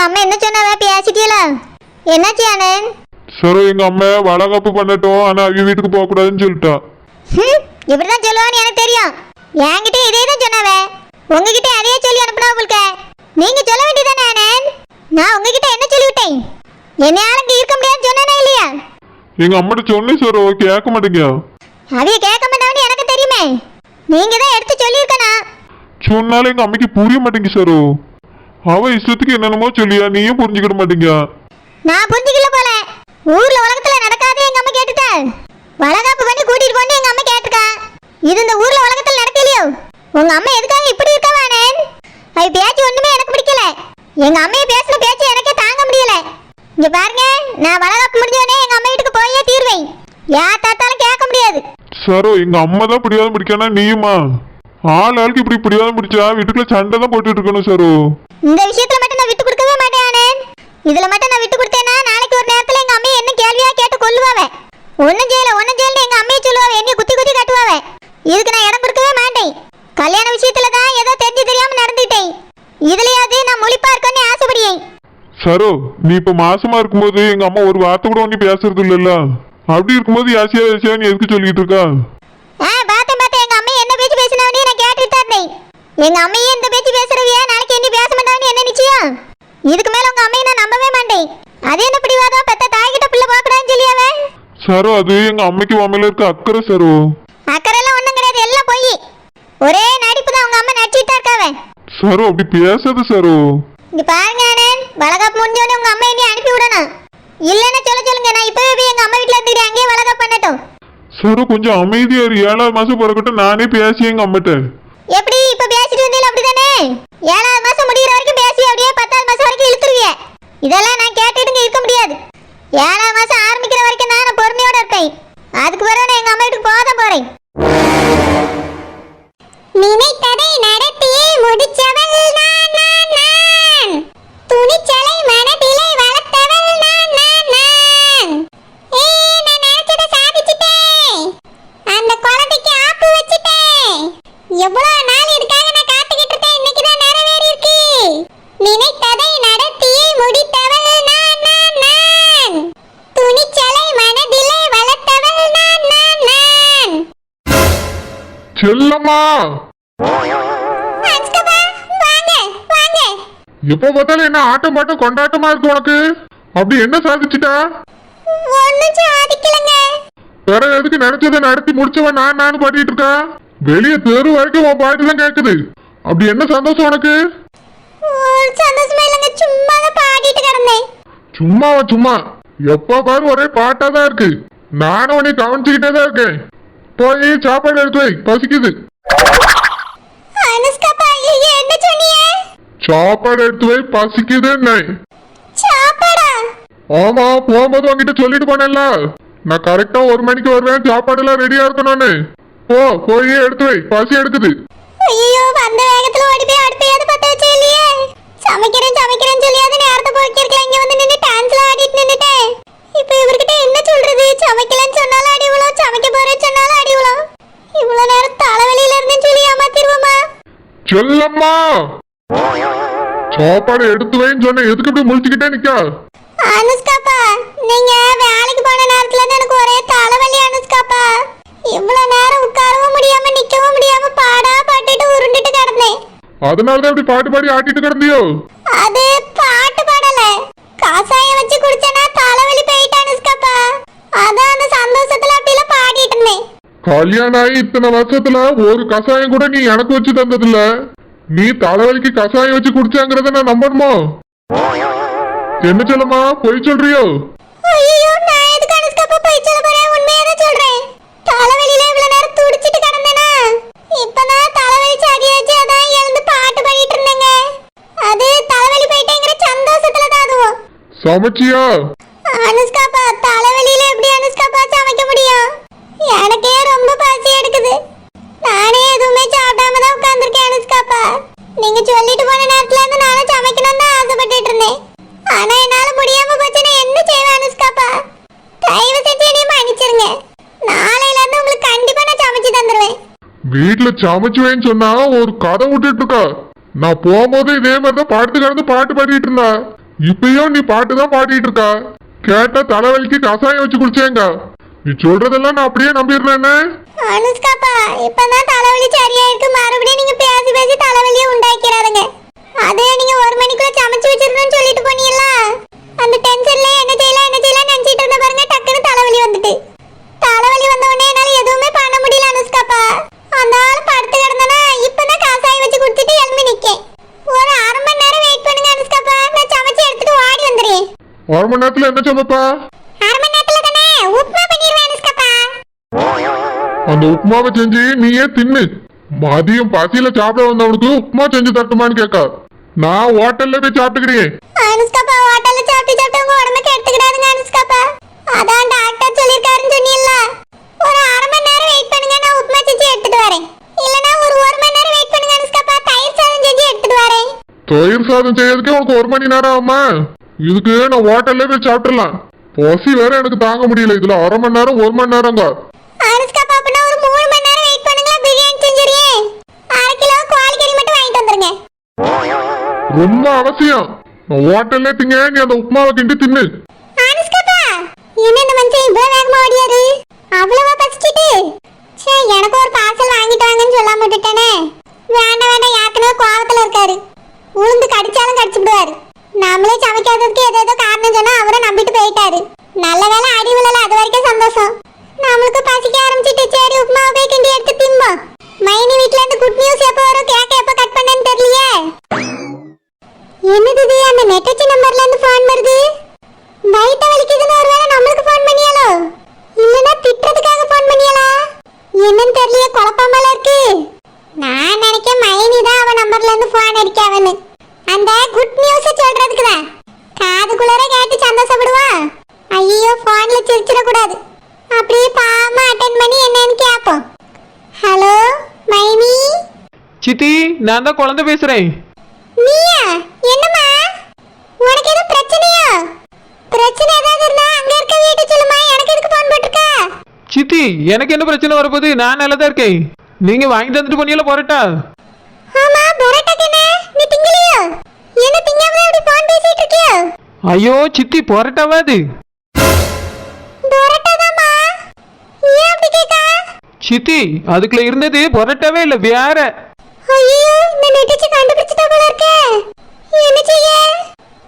உங்க அம்மா என்ன சொன்னாவ? பேசிட்டீங்களா என்னாச்சு ஆனந்த் சரோ எங்க அம்மா வளகாப்பு பண்ணட்டும். ஆனா அவங்க வீட்டுக்கு போக கூடாதுன்னு சொல்லிட்டா இப்படிதான் சொல்லுவான்னு எனக்கு தெரியும். என்கிட்ட இதே தான் சொன்னாவ. உங்ககிட்ட அதையே சொல்லி அனுப்புனா உங்களுக்கு. நீங்க சொல்ல வேண்டியதானே ஆனந்த் நான் உங்ககிட்ட என்ன சொல்லிவிட்டேன் என்னால இங்க இருக்க முடியாதுன்னு சொன்னேனா இல்லையா? எங்க அம்மாட்ட சொன்னேன் சரோ கேட்க மாட்டேங்க. அவைய கேட்க மாட்டான்னு எனக்கு தெரியுமே. நீங்க தான் எடுத்து சொல்லியிருக்கணும். சொன்னாலும் எங்க அம்மைக்கு புரிய மாட்டேங்க சரோ அவ இஷ்டத்துக்கு என்னென்னமோ சொல்லியா நீயும் புரிஞ்சுக்கிட மாட்டேங்க. நான் புரிஞ்சுக்கல போல. ஊர்ல உலகத்துல நடக்காதே எங்க அம்மா கேட்டுட்டா? வளகாப்பு பண்ணி கூட்டிட்டு போன்னு எங்க அம்மா கேட்டுக்கா இது இந்த ஊர்ல உலகத்துல நடக்கலையோ? உங்க அம்மா எதுக்காக இப்படி இருக்கா ஆனந்த் அது பேச்சு ஒண்ணுமே எனக்கு பிடிக்கல. எங்க அம்மைய பேசின பேச்சு எனக்கே தாங்க முடியல. இங்க பாருங்க நான் வளகாப்பு முடிஞ்சோடனே எங்க அம்மா வீட்டுக்கு போயே தீர்வேன். யார் தாத்தாலும் கேட்க முடியாது. சரோ எங்க அம்மா தான் பிடிவாதம் பிடிக்கானா நீயுமா? ஆள் ஆளுக்கு இப்படி பிடிவாதம் பிடிச்சா வீட்டுக்குள்ள சண்டை தான் போட்டுட்டு இருக்கணும் சரோ. இந்த விஷயத்துல மட்டும் நான் விட்டு கொடுக்கவே மாட்டேன் ஆனந்த். இதுல மட்டும் நான் விட்டு கொடுத்தேன்னா நாளைக்கு ஒரு நேரத்துல எங்க அம்மையை என்ன கேள்வியா கேட்டு கொல்லுவாவே? ஒண்ணும் செய்யல ஒண்ணும் செய்யல எங்க அம்மையை சொல்லுவாவே என்னைய குத்தி குத்தி கட்டுவாவே. இதுக்கு நான் இடம் கொடுக்கவே மாட்டேன். கல்யாண விஷயத்துல தான் ஏதோ தெரிஞ்சு தெரியாம நடந்துட்டேன். இதுலயாவது நான் முழிப்பா இருக்கேன்னு ஆசைப்படுறேன் சரோ நீ இப்ப மாசமா இருக்கும்போது எங்க அம்மா ஒரு வார்த்தை கூட ஒண்ணு பேசுறது இல்லல்ல? அப்படி இருக்கும்போது யாசியா யாசியா நீ எதுக்கு சொல்லிட்டு இருக்கா? ஆ பார்த்தேன் பார்த்தேன் எங்க அம்மையை என்ன பேச்சு பேசினவனே நான் கேட்டுட்டு தான் இருந்தேன். எங்க அம்மையே இந்த பேச்சு பேசுறவியா என்ன பேச மாட்டான்னு என்ன நிச்சயம்? இதுக்கு மேல உங்க அம்மையை நான் நம்பவே மாட்டேன். அது என்ன பிடிவாதம் பெத்த தாய்கிட்ட பிள்ளை போகக்கூடாதுன்னு சொல்லியாவே சரோ அது எங்க அம்மைக்கு உன் இருக்க அக்கறை சரோ? அக்கறையெல்லாம் ஒண்ணும் கிடையாது எல்லாம் போய். ஒரே நடிப்பு தான் உங்க அம்மா நடிச்சிட்டு இருக்காவ. சரோ அப்படி பேசாத சரோ. இங்க பாருங்க ஆனந்த் வளகாப்பு முடிஞ்சோடனே உங்க அம்மா என்னை அனுப்பி விடணும். இல்லைன்னா சொல்ல சொல்லுங்க நான் இப்பவே போய் எங்க அம்மா வீட்டுல இருந்துட்டு அங்கேயே வளகாப்பு பண்ணட்டும். சரோ கொஞ்சம் அமைதியா இரு. ஏழாவது மாசம் பிறக்கட்டும் நானே பேசி எங்க அம்மாட்ட. எப்படி இப்ப பேசிட்டு வந்தீங்க அப்படிதானே? ஏழாவது மாசம் முடிகிற வரைக்கும் பேசி அப்படியே பத்தாவது மாசம் வரைக்கும் இழுத்துருவிய. இதெல்லாம் நான் கேட்டுட்டு இருக்க முடியாது. ஏழாவது மாசம் ஆரம்பிக்கிற வரைக்கும் தான் நான் பொறுமையோட இருப்பேன். அதுக்கு பிறகு நான் எங்க அம்மா வீட்டுக்கு போக தான் போறேன். நினைத்ததை நடத்தியே முடிச்சவள் நான் நான் நான். துணிச்சலை மனதிலே வளர்த்தவள் நான் நான் நான். ஏய் நான் நினைச்சதை சாதிச்சிட்டேன். அந்த குழந்தைக்கு ஆப்பு வச்சிட்டேன். எவ்வளவு செல்லம்மா எப்ப பார்த்தாலும் என்ன ஆட்டம் பாட்டம் கொண்டாட்டமா இருக்கு உனக்கு? அப்படி என்ன சாதிச்சிட்டா? வேற எதுக்கு நினைச்சதை நடத்தி முடிச்சவன் நான் நான் பாடிட்டு இருக்கா? வெளிய தெரு வரைக்கும் உன் பாட்டு தான் கேக்குது. அப்படி என்ன சந்தோஷம் உனக்கு? சும்மாவா சும்மா. எப்ப பாரு ஒரே பாட்டா தான் இருக்கு. நானும் உன்னை கவனிச்சுக்கிட்டே தான் இருக்கேன். போய் சாப்பாடு எடுத்து வை. பசிக்குது. சாப்பாடு எடுத்து வை பசிக்குதுன்னு. ஆமா போகும்போது உன்கிட்ட சொல்லிட்டு போனேன்ல. நான் கரெக்டா ஒரு மணிக்கு வருவேன் சாப்பாடு எல்லாம் ரெடியா இருக்கணும்னு. போ போய் எடுத்து வை. பசி எடுக்குது. ஐயோ வந்த வேகத்துல செல்லம்மா. சாப்பாடு எடுத்து வைன்னு சொன்ன எதுக்கு இப்படி முழிச்சுக்கிட்டே நிக்கா? அனுஷ்காப்பா நீங்க வேலைக்கு போன நேரத்துல தான் எனக்கு ஒரே தலைவலி அனுஷ்காப்பா. இவ்வளவு நேரம் உட்காரவும் முடியாம நிக்கவும் முடியாம பாடா பாட்டுட்டு உருண்டுட்டு கிடந்தேன். அதனாலதான் இப்படி பாட்டு பாடி ஆட்டிட்டு கிடந்தியோ? அது பாட்டு பாடல காசாயம் வச்சு குடிச்சனா தலைவலி போயிட்டு அனுஷ்காப்பா அதான் அந்த சந்தோஷத்துல அப்படிலாம் பாடிட்டு இருந்தேன் கல்யாணம் ஆகி இத்தனை வருஷத்துல ஒரு கஷாயம் கூட நீ எனக்கு வச்சு தந்ததில்ல. நீ தலைவலிக்கு கஷாயம் வச்சு குடிச்சாங்கிறத நான் நம்பணுமோ? என்ன சொல்லம்மா பொய் சொல்றியோ? சமைச்சியா? அனுஷ்காப்பா தலைவலியில எப்படி அனுஷ்காப்பா சமைக்க முடியும்? எனக்கே இருக்குது நானே எதுவுமே சாப்பிடாம தான் உட்கார்ந்துருக்கேன் அனுஷ்காப்பா நீங்க சொல்லிட்டு போன நேரத்துல இருந்து நானும் சமைக்கணும்னு தான் ஆசைப்பட்டுட்டு இருந்தேன். ஆனா என்னால முடியாம போச்சு நான் என்ன செய்வேன் அனுஷ்காப்பா தயவு செஞ்சு என்னைய மன்னிச்சிருங்க. நாளையில இருந்து உங்களுக்கு கண்டிப்பா நான் சமைச்சு தந்துருவேன். வீட்டுல சமைச்சுவேன்னு சொன்னா ஒரு கதை விட்டுட்டு இருக்கா. நான் போகும்போது இதே மாதிரி தான் பாட்டு கலந்து பாட்டு பாடிட்டு இருந்தா. இப்பயும் நீ பாட்டு தான் பாடிட்டு இருக்கா. கேட்டா தலைவலிக்கு கசாயம் வச்சு குடிச்சேங்க. நீ சொல்றதெல்லாம் நான் அப்படியே நம்பிடுறேன்னு அனுஷ்காப்பா இப்பதான் தலைவலி சரியா இருக்கு மறுபடியும் நீங்க பேசி பேசி தலைவலியை உண்டாக்கிறாருங்க. அதே நீங்க ஒரு மணிக்குள்ள சமைச்சு வச்சிருந்தோம்னு சொல்லிட்டு போனீங்களா? அந்த டென்ஷன்ல என்ன செய்யலாம் என்ன செய்யலாம் நினைச்சிட்டு இருந்த பாருங்க டக்குன்னு தலைவலி வந்துட்டு. தலைவலி வந்த உடனே என்னால எதுவுமே பண்ண முடியல அனுஷ்காப்பா. அந்த ஆள் படுத்து கிடந்தனா இப்பதான் காசாயம் வச்சு குடிச்சிட்டு எழும்பி நிக்கேன். ஒரு அரை மணி நேரம் வெயிட் பண்ணுங்க அனுஷ்காப்பா. நான் சமைச்சு எடுத்துட்டு ஓடி வந்துடுறேன். ஒரு மணி நேரத்துல என்ன சமைப்பா அரை மணி நேரத்துல தானே உப்புமா பண்ணிடுவேன் அனுஷ்காப்பா அந்த உப்புமாவை செஞ்சு நீயே தின்னு. மதியம் பசியில சாப்பிட வந்தவனுக்கு உப்புமா செஞ்சு தட்டுமான்னு கேட்கா நான் ஹோட்டல்ல போய் சாப்பிட்டுக்கிறேன். அனுஷ்காப்பா ஹோட்டல்ல சாப்பிட்டு சாப்பிட்டு உங்க உடம்ப கெடுத்துக்கிடாதுங்க அனுஷ்காப்பா. அதான் டாக்டர் சொல்லிருக்காருன்னு சொன்னீல்ல. ஒரு அரை மணி நேரம் வெயிட் பண்ணுங்க நான் உப்புமா செஞ்சு எடுத்துட்டு வரேன். இல்லனா ஒரு ஒரு மணி நேரம் வெயிட் பண்ணுங்க அனுஷ்காப்பா தயிர் சாதம் செஞ்சு எடுத்துட்டு வரேன். தயிர் சாதம் செய்யறதுக்கு உனக்கு ஒரு மணி நேரம் ஆகுமா? இதுக்கு நான் ஹோட்டல்ல போய் சாப்பிட்டுலாம் பசி வேற எனக்கு தாங்க முடியல இதுல அரை மணி நேரம் ஒரு மணி நேரங்க ரொம்ப அவசியம். நான் ஹோட்டல்ல திங்க நீ அந்த உப்புமாவை திண்டு தின்னு என்ன இந்த மனுஷன் இவ்வளவு வேகமா ஓடியாரு அவ்வளவா பசிச்சிட்டு சே எனக்கு ஒரு பார்சல் வாங்கிட்டு வாங்கன்னு சொல்லாம விட்டுட்டேனே வேண்டாம் வேண்டாம் ஏற்கனவே கோவத்துல இருக்காரு உளுந்து கடிச்சாலும் கடிச்சுடுவாரு நம்மளே சமைக்காததுக்கு ஏதோ ஏதோ காரணம் சொன்னா அவரை நம்பிட்டு போயிட்டாரு நல்ல வேலை அடி விழல அது வரைக்கும் சந்தோஷம் நம்மளுக்கு பசிக்க ஆரம்பிச்சிட்டு சரி உப்புமாவை போய் கிண்டி எடுத்து திம்போம் மைனி வீட்ல இருந்து குட் நியூஸ் எப்போ வரும் கேக்க எப்போ கட் பண்ணேன்னு தெரியலையே என்னது இது அந்த நெட்டச்சி நம்பர்ல இருந்து ஃபோன் வருது வயித்த வலிக்குதுன்னு ஒருவேளை நம்மளுக்கு ஃபோன் பண்ணியாலோ இல்லனா திட்டுறதுக்காக ஃபோன் பண்ணியாலா என்னன்னு தெரியல குழப்பமால இருக்கு நான் நினைக்க மைனி தான் அவ நம்பர்ல இருந்து ஃபோன் அடிக்காவன்னு அந்த குட் நியூஸ் சொல்றதுக்கு தான் காதுக்குள்ளர கேட்டு சந்தோஷப்படுவா ஐயோ கூடாது அப்படியே பாமா அட்டென்ட் பண்ணி என்னன்னு கேட்போம் ஹலோ மைனி? சித்தி நான் தான் குழந்தை பேசுறேன். நீயா? என்னம்மா? உனக்கு எதுவும் பிரச்சனையா? பிரச்சனை ஏதாவது இருந்தா அங்க இருக்க வீட்டு சொல்லுமா? எனக்கு எதுக்கு போன் போட்டுருக்க? சித்தி எனக்கு என்ன பிரச்சனை வரப்போகுது? நான் நல்லா தான் இருக்கேன். நீங்க வாங்கி தந்துட்டு போனீங்களா போறட்டா ஆமா பரோட்டாக்கு என்ன? நீ திங்கலையோ? என்ன திங்காம அப்படி போன் பேசிட்டு இருக்கியோ? ஐயோ சித்தி போறட்டாவா அது? சித்தி அதுக்குள்ள இருந்தது பொரட்டாவே இல்ல வேற. ஐயோ இந்த நெட்டிச்சு கண்டுபிடிச்சிட்டா போல இருக்கே. என்ன செய்ய?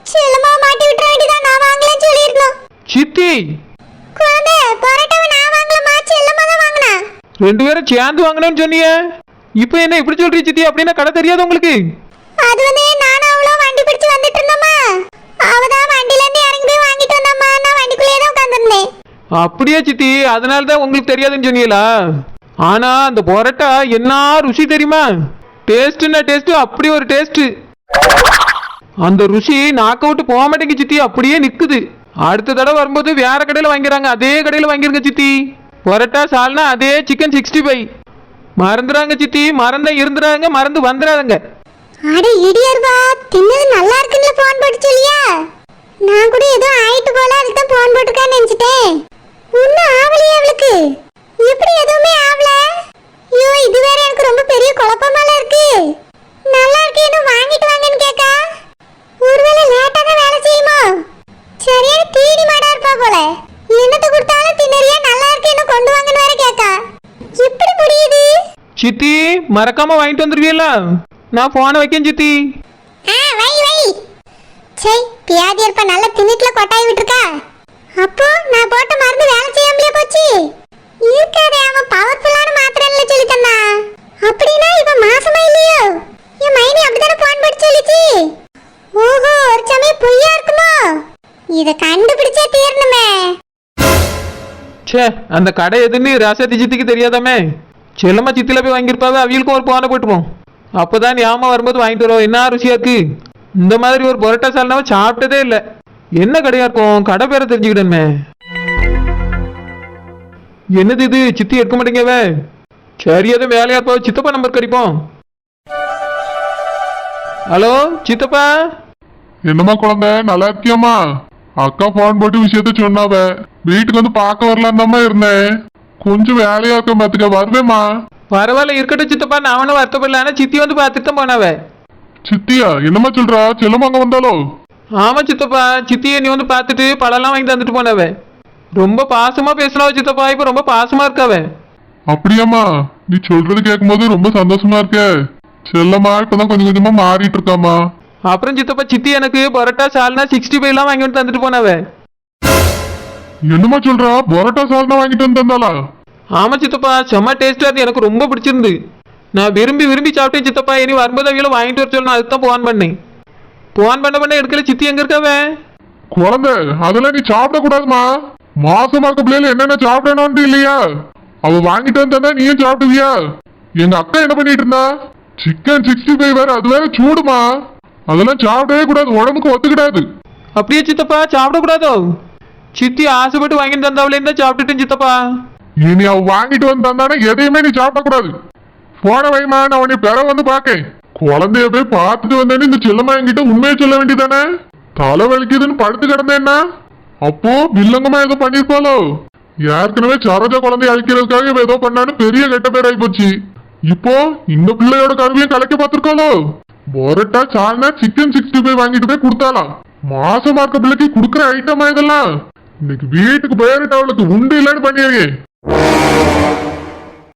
செல்லமா மாட்டி விட்டுற வேண்டியதான் நான் வாங்கலன்னு சொல்லியிருந்தோம். சித்தி. குழந்தை பரோட்டாவை நான் வாங்கலமா செல்லமா தான் வாங்கினா. ரெண்டு பேரும் சேர்ந்து வாங்கினேன்னு சொன்னீங்க இப்போ என்ன இப்படி சொல்றீ சித்தி? அப்படின்னா கடை தெரியாது உங்களுக்கு. அது வந்து நானும் அவளும் வண்டி பிடிச்சு வந்துட்டு இருந்தோமா. அவதான் வண்டில இருந்து இறங்கி போய் வாங்கிட்டு வந்தம்மா நான் வண்டிக்குள்ளேயே தான் உட்காந்துருந்தேன் அப்படியே சித்தி? அதனால தான் உங்களுக்கு தெரியாதுன்னு சொன்னீங்களா? ஆனா அந்த பொரோட்டா என்ன ருசி தெரியுமா? டேஸ்ட்னா டேஸ்ட் அப்படி ஒரு டேஸ்ட். அந்த ருசி நாக்க விட்டு போக மாட்டேங்க சித்தி அப்படியே நிக்குது. அடுத்த தடவை வரும்போது வேற கடையில் வாங்கிறாங்க அதே கடையில் வாங்கிருங்க சித்தி. பொரோட்டா சால்னா அதே சிக்கன் சிக்ஸ்டி ஃபைவ் மறந்துறாங்க சித்தி மறந்த இருந்துறாங்க மறந்து வந்துடாதங்க அட இடியர்வா தின்னது நல்லா இருக்குன்னு போன் போட்டு சொல்லியா நான் கூட ஏதோ ஆயிட்டு போல அதுக்கு தான் போன் போட்டுருக்கான்னு நினைச்சிட்டேன். ஒன்னும் ஆவலையே அவளுக்கு எப்படி எதுவுமே ஆவல ஐயோ இது வேற எனக்கு ரொம்ப பெரிய குழப்பமால இருக்கு நல்லா இருக்கு இன்னும் வாங்கிட்டு வாங்கன்னு கேக்கா ஒருவேளை லேட்டா தான் வேலை செய்யுமோ சரியான தீடி மாடா இருப்பா போல என்னத்தை கொடுத்தாலும் தின்னறியா நல்லா இருக்கு இன்னும் கொண்டு வாங்கன்னு வேற கேக்கா எப்படி முடியுது சித்தி மறக்காம வாங்கிட்டு வந்துருவீங்களா நான் போனை வைக்கேன் சித்தி. ஆ வை வை. சே பியாதி இருப்ப நல்ல திணிட்டுல கொட்டாய் விட்டுருக்கா. அப்போ நான் போட்ட மருந்து வேலை செய்யாமலே போச்சு. இருக்காதே அவன் பவர்ஃபுல்லான மாத்திரை இல்ல சொல்லி தந்தா. அப்படின்னா இப்ப மாசமா இல்லையோ? என் மைனி அப்படித்தானே போன் போட்டு சொல்லிச்சு? ஓஹோ ஒரு சமயம் பொய்யா இருக்குமோ? இத கண்டுபிடிச்சே தீரணுமே. ச்சே அந்த கடை எதுன்னு ராசாத்தி சித்திக்கு தெரியாதாமே? செல்லம்மா சித்தில போய் வாங்கியிருப்பாவே அவங்களுக்கும் ஒரு போனை போட்டுப்போம் அப்போதான் ஞாபகம் வரும்போது வாங்கிட்டு வரோம் என்ன ருசியா இருக்கு? இந்த மாதிரி ஒரு பரோட்டா சால்னாவை சாப்பிட்டதே இல்லை. என்ன கடையா இருக்கும்? கடை பேரை தெரிஞ்சுக்கிடணுமே என்னது இது? சித்தி எடுக்க மாட்டேங்கவே. சரி எதுவும் வேலையா இருப்பா. சித்தப்பா நம்பர் கடிப்போம். ஹலோ சித்தப்பா? என்னம்மா குழந்தை? நல்லா இருக்கியம்மா. அக்கா ஃபோன் போட்டு விஷயத்த சொன்னாவ. வீட்டுக்கு வந்து பார்க்க வரலான்னு இருந்தேன். கொஞ்சம் வேலையா இருக்க பாத்துக்க வருவேம்மா. பரவாயில்ல இருக்கட்டும் சித்தப்பா நான் ஒன்றும் வருத்தப்படல ஆனால் சித்தி வந்து பார்த்துட்டு தான் போனாவே. சித்தியா என்னம்மா சொல்றா? செல்லம்மா அங்க வந்தாலோ? ஆமா சித்தப்பா சித்தியை நீ வந்து பார்த்துட்டு பழம்லாம் வாங்கி தந்துட்டு போனவ. ரொம்ப பாசமா பேசினவ சித்தப்பா இப்ப ரொம்ப பாசமா இருக்காவ அப்படியாம்மா நீ சொல்றது கேட்கும்போது ரொம்ப சந்தோஷமா இருக்க. செல்லம்மா இப்பதான் கொஞ்சம் கொஞ்சமா மாறிட்டு இருக்காம்மா. அப்புறம் சித்தப்பா சித்தி எனக்கு பரோட்டா சால்னா சிக்ஸ்டி ஃபைவ்லாம் வாங்கி வந்து தந்துட்டு போனவ. என்னம்மா சொல்றா? பரோட்டா சால்னா வாங்கிட்டு வந்து தந்தாளா? ஆமா சித்தப்பா செம்ம டேஸ்டா இருந்து எனக்கு ரொம்ப பிடிச்சிருந்து. நான் விரும்பி விரும்பி சாப்பிட்டேன் சித்தப்பா. இனி வரும்போது அவையில வாங்கிட்டு வர சொல்லணும். அதுக்கு தான் போன் பண்ணேன். போன் பண்ண பண்ண எடுக்கல. சித்தி எங்க இருக்காவ? குழந்தை அதெல்லாம் நீ சாப்பிட கூடாதுமா. மாசமா இருக்க பிள்ளைல என்னென்ன சாப்பிடணும்னு இல்லையா? அவ வாங்கிட்டு வந்தா நீயும் சாப்பிடுவியா? எங்க அக்கா என்ன பண்ணிட்டு இருந்தா? சிக்கன் சிக்ஸ்டி ஃபைவ் வேற அது வேற சூடுமா. அதெல்லாம் சாப்பிடவே கூடாது. உடம்புக்கு ஒத்துக்கிடாது. அப்படியே சித்தப்பா சாப்பிடக்கூடாதோ சித்தி ஆசைப்பட்டு வாங்கிட்டு தந்தாவிலே இருந்தா சாப்பிட்டுட்டேன் சித்தப்பா? இனி அவ வாங்கிட்டு வந்து தந்தானே எதையுமே நீ சாப்பிடக்கூடாது. போன வைமா நான் உன்னை பெற வந்து பாக்கேன் குழந்தைய போய் பார்த்துட்டு வந்தேன்னு இந்த செல்லம்மா என்கிட்ட உண்மையை சொல்ல வேண்டியதானே? தலை வலிக்குதுன்னு படுத்து கிடந்தேன்னா? அப்போ வில்லங்கமா ஏதோ பண்ணிருப்பாளோ ஏற்கனவே சரோஜா குழந்தைய அழிக்கிறதுக்காக இவ ஏதோ பண்ணான்னு பெரிய கெட்ட பேர் ஆயிப்போச்சு. இப்போ இந்த பிள்ளையோட கருவியும் கலைக்க பார்த்திருக்காளோ? மொரட்டா சால்னா சிக்கன் சிக்ஸ்டி ஃபைவ் வாங்கிட்டு போய் கொடுத்தாலாம் மாசமா இருக்க பிள்ளைக்கு கொடுக்குற ஐட்டமா இதெல்லாம்? இன்னைக்கு வீட்டுக்கு போயிட்டு அவளுக்கு உண்டு இல்லைன்னு பண்ணிடுங்க